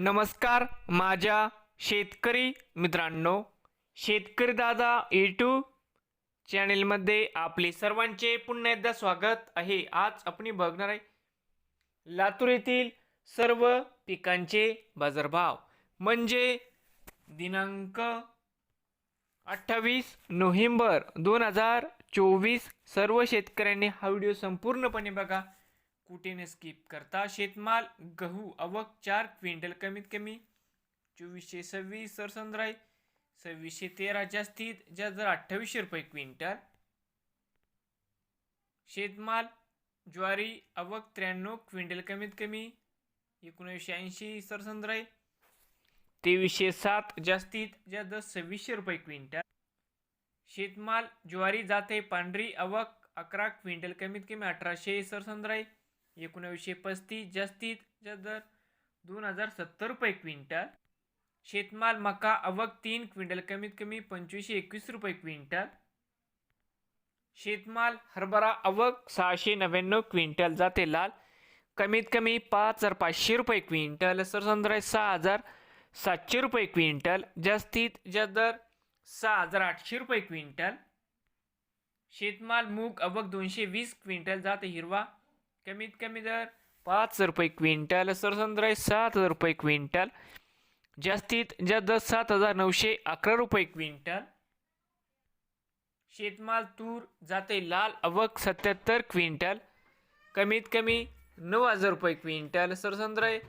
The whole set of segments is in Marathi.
नमस्कार माझ्या शेतकरी मित्रांनो शेतकरी दादा यूट्यूब चॅनेलमध्ये आपले सर्वांचे पुन्हा एकदा स्वागत आहे. आज आपण बघणार आहे लातूर येथील सर्व पिकांचे बाजारभाव. म्हणजे दिनांक अठ्ठावीस नोव्हेंबर दोन हजार चोवीस सर्व शेतकऱ्यांनी हा व्हिडिओ संपूर्णपणे बघा. कुठे न स्किप करता. शेतमाल गहू अवक चार क्विंटल कमीत कमी. चोवीसशे सव्वीस सरसंद्र सव्वीसशे तेरा जास्तीत ज्या जर अठ्ठावीसशे रुपये क्विंटल. शेतमाल ज्वारी अवक त्र्याण्णव क्विंटल कमीत कमी. एकोणीसशे ऐंशी सरसंद्र तेवीसशे सात जास्तीत ज्या दर सव्वीसशे रुपये क्विंटल. शेतमाल ज्वारी जाते पांढरी अवक अकरा क्विंटल कमीत कमी अठराशे सरसंद्र एकोणावीसशे पस्तीस जास्तीत जास्त दर दोन हजार सत्तर रुपये क्विंटल. शेतमाल मका अवक तीन क्विंटल कमीत कमी पंचवीसशे एकवीस रुपये क्विंटल. शेतमाल हरभरा अवक सहाशे नव्याण्णव क्विंटल जाते लाल. कमीत कमी पाच हजार पाचशे रुपये क्विंटल. सरसंद्राय सहा हजार सातशे रुपये क्विंटल. जास्तीत जास्त दर सहा हजार आठशे रुपये क्विंटल. शेतमाल मूग अवक दोनशे वीस क्विंटल जाते हिरवा. कमीत कमी दर पाच हजार रुपये क्विंटल सरसंद्र सात हजार रुपये क्विंटल जास्तीत जास्त दर सात हजार नऊशे अकरा रुपये क्विंटल. शेतमाल तूर जाते लाल अवक सत्याहत्तर क्विंटल कमीत कमी नऊ हजार रुपये क्विंटल सरसंद्राय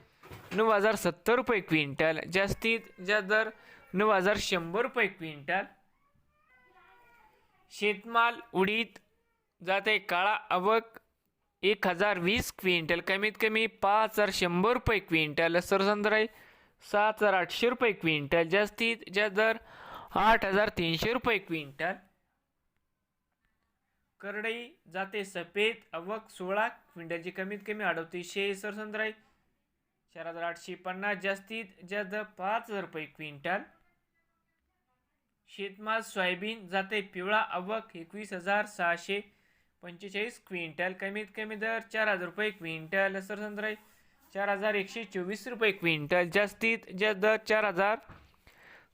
नऊ हजार सत्तर रुपये क्विंटल जास्तीत जास्त दर नऊ हजार शंभर रुपये क्विंटल. शेतमाल उडीद जाते काळा अवक एक हजार वीस क्विंटल कमीत कमी पाच हजार शंभर रुपये क्विंटल. सरसंद्र आहे सात हजार आठशे रुपये क्विंटल जास्तीत जास्त दर आठ हजार तीनशे रुपये क्विंटल. करडई जाते सफेद अवक सोळा क्विंटलची कमीत कमी अडतीसशे. सरसंद्र आहे चार हजार आठशे पन्नास जास्तीत जास्त पाच हजार रुपये क्विंटल. शेतमाल सोयाबीन जाते पिवळा अवक एकवीस हजार सहाशे. पंचेचाळीस क्विंटल कमीत कमी दर चार हजार रुपये क्विंटल सर आहे चार हजार एकशे चोवीस रुपये क्विंटल जास्तीत जास्त दर चार हजार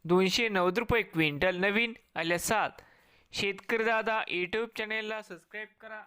दोनशे नव्वद रुपये क्विंटल. नवीन आल्या सात. शेतकरी दादा यूट्यूब चॅनेलला सबस्क्राईब करा.